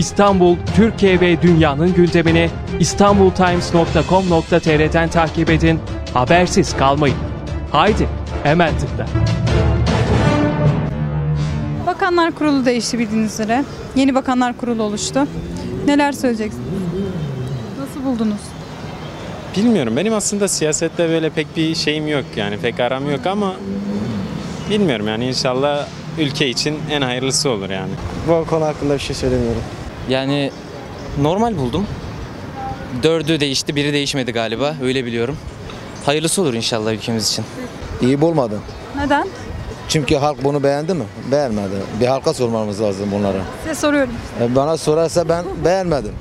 İstanbul, Türkiye ve dünyanın gündemini istanbultimes.com.tr'den takip edin, habersiz kalmayın. Haydi, hemen tıkla. Bakanlar Kurulu değişti bildiğiniz üzere. Yeni Bakanlar Kurulu oluştu. Neler söyleyeceksiniz? Nasıl buldunuz? Bilmiyorum. Benim aslında siyasette böyle pek bir şeyim yok yani pek aram yok ama bilmiyorum yani inşallah ülke için en hayırlısı olur yani. Bu konu hakkında bir şey söylemiyorum. Yani normal buldum. Dördü değişti, biri değişmedi galiba. Öyle biliyorum. Hayırlısı olur inşallah ülkemiz için. İyi bulmadım. Neden? Çünkü halk bunu beğendi mi? Beğenmedi. Bir halka sormamız lazım bunlara. Size soruyorum. E, Bana sorarsa ben beğenmedim.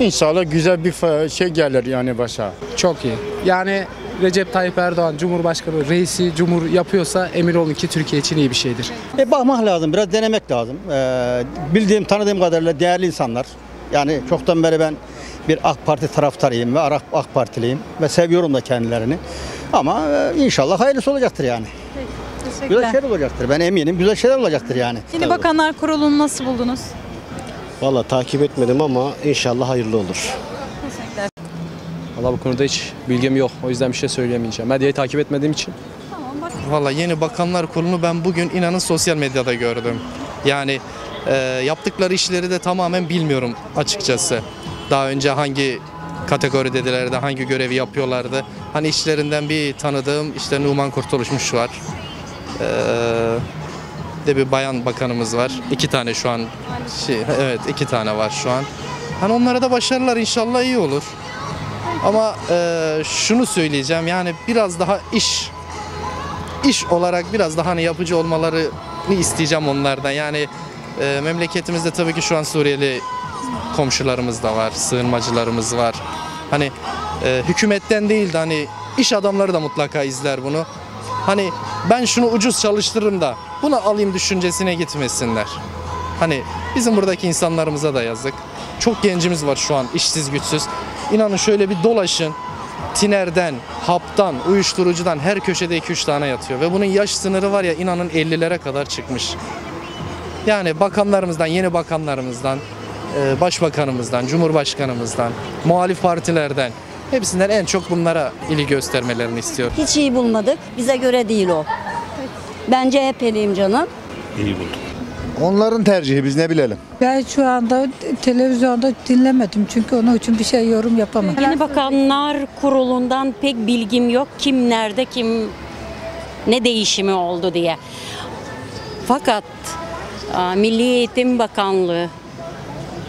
İnşallah güzel bir fa- şey gelir yani başa. Çok iyi. Yani Recep Tayyip Erdoğan Cumhurbaşkanı reisi cumhur yapıyorsa emin olun ki Türkiye için iyi bir şeydir. E bakmak lazım, biraz denemek lazım. Ee, bildiğim, tanıdığım kadarıyla değerli insanlar. Yani çoktan beri ben bir AK Parti taraftarıyım ve AK, AK Partiliyim ve seviyorum da kendilerini. Ama e, inşallah hayırlısı olacaktır yani. Güzel Teşekkürler. şeyler olacaktır. Ben eminim güzel şeyler olacaktır yani. Yeni Bakanlar Kurulu'nu nasıl buldunuz? Valla takip etmedim ama inşallah hayırlı olur. Valla bu konuda hiç bilgim yok. O yüzden bir şey söyleyemeyeceğim. Medyayı takip etmediğim için. Valla yeni bakanlar kurulunu ben bugün inanın sosyal medyada gördüm. Yani e, yaptıkları işleri de tamamen bilmiyorum açıkçası. Daha önce hangi kategoridelerdi, hangi görevi yapıyorlardı. Hani işlerinden bir tanıdığım işte Numan Kurtuluşmuş var. E, de bir bayan bakanımız var. İki tane şu an. Şey, evet iki tane var şu an. Hani onlara da başarılar inşallah iyi olur. Ama e, şunu söyleyeceğim yani biraz daha iş iş olarak biraz daha hani yapıcı olmalarını isteyeceğim onlardan. Yani e, memleketimizde tabii ki şu an Suriyeli komşularımız da var, sığınmacılarımız var. Hani e, hükümetten değil de hani iş adamları da mutlaka izler bunu. Hani ben şunu ucuz çalıştırırım da bunu alayım düşüncesine gitmesinler. Hani bizim buradaki insanlarımıza da yazık. Çok gencimiz var şu an işsiz güçsüz. İnanın şöyle bir dolaşın. Tinerden, haptan, uyuşturucudan her köşede 2-3 tane yatıyor. Ve bunun yaş sınırı var ya inanın 50'lere kadar çıkmış. Yani bakanlarımızdan, yeni bakanlarımızdan, e, başbakanımızdan, cumhurbaşkanımızdan, muhalif partilerden hepsinden en çok bunlara ilgi göstermelerini istiyorum. Hiç iyi bulmadık. Bize göre değil o. Ben CHP'liyim canım. Onların tercihi biz ne bilelim. Ben şu anda televizyonda dinlemedim çünkü onun için bir şey yorum yapamam. Yeni Bakanlar Kurulu'ndan pek bilgim yok. Kim nerede, kim ne değişimi oldu diye. Fakat aa, Milli Eğitim Bakanlığı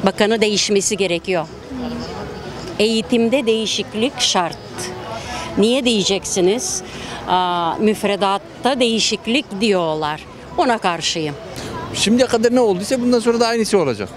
bakanı değişmesi gerekiyor. Eğitimde değişiklik şart. Niye diyeceksiniz? Aa, müfredatta değişiklik diyorlar. Ona karşıyım. Şimdiye kadar ne olduysa bundan sonra da aynısı olacak.